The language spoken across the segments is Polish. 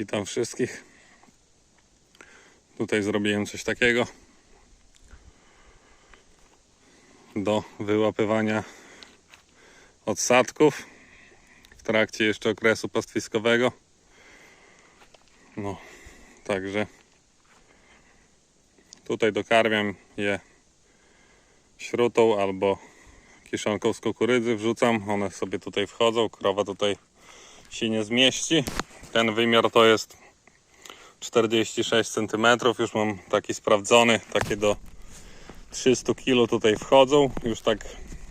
Witam wszystkich. Tutaj zrobiłem coś takiego do wyłapywania odsadków w trakcie jeszcze okresu pastwiskowego. No, także tutaj dokarmiam je śrutą albo kiszonką z kukurydzy wrzucam. One sobie tutaj wchodzą. Krowa tutaj się nie zmieści. Ten wymiar to jest 46 cm. Już mam taki sprawdzony, takie do 300 kg tutaj wchodzą. Już tak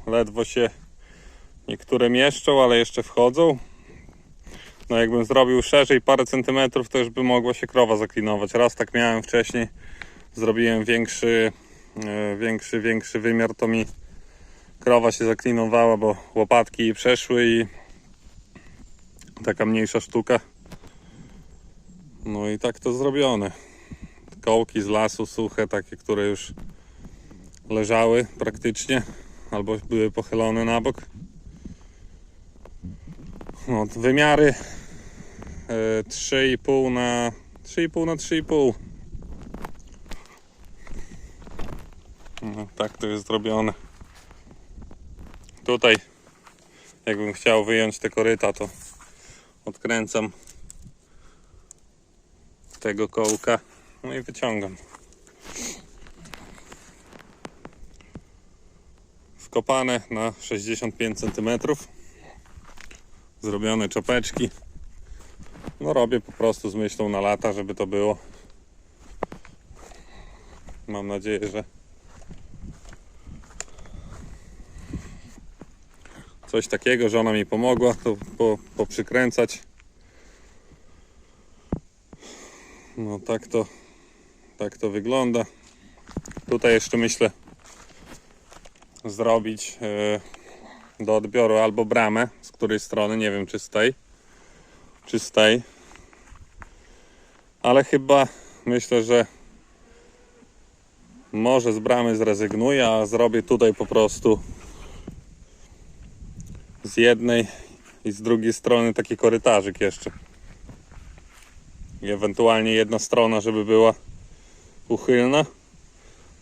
ledwo się niektóre mieszczą, ale jeszcze wchodzą. No jakbym zrobił szerzej parę centymetrów, to już by mogła się krowa zaklinować. Raz tak miałem wcześniej. Zrobiłem większy, e, większy, większy wymiar, to mi krowa się zaklinowała, bo łopatki przeszły i taka mniejsza sztuka. No i tak to zrobione. Kołki z lasu suche, takie, które już leżały praktycznie albo były pochylone na bok. No, wymiary e, 3,5 na 3,5 na 3,5. No, tak to jest zrobione. Tutaj, jakbym chciał wyjąć te koryta, to odkręcam tego kołka no i wyciągam. Wkopane na 65 cm. Zrobione czapeczki. No robię po prostu z myślą na lata, żeby to było. Mam nadzieję, że coś takiego, że ona mi pomogła to po, poprzykręcać. No tak to, tak to wygląda. Tutaj jeszcze myślę zrobić e, do odbioru albo bramę, z której strony, nie wiem czy z tej, czy z tej. Ale chyba myślę, że może z bramy zrezygnuję, a zrobię tutaj po prostu z jednej i z drugiej strony taki korytarzyk jeszcze. I ewentualnie jedna strona, żeby była uchylna,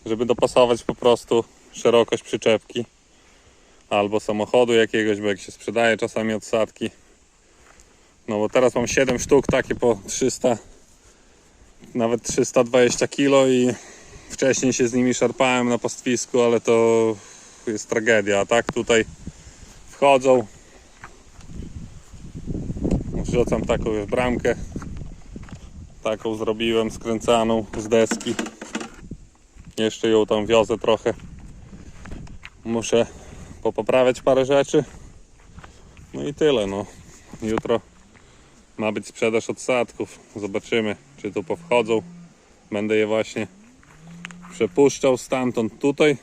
żeby dopasować po prostu szerokość przyczepki albo samochodu jakiegoś, bo jak się sprzedaje czasami odsadki. No bo teraz mam 7 sztuk takie po 300 nawet 320 kg i wcześniej się z nimi szarpałem na pastwisku, ale to jest tragedia, a tak tutaj wchodzą. Wrzucam taką bramkę. Taką zrobiłem skręcaną z deski. Jeszcze ją tam wiozę trochę. Muszę popoprawiać parę rzeczy. No i tyle. No. Jutro ma być sprzedaż odsadków. Zobaczymy, czy tu powchodzą. Będę je właśnie przepuszczał stamtąd tutaj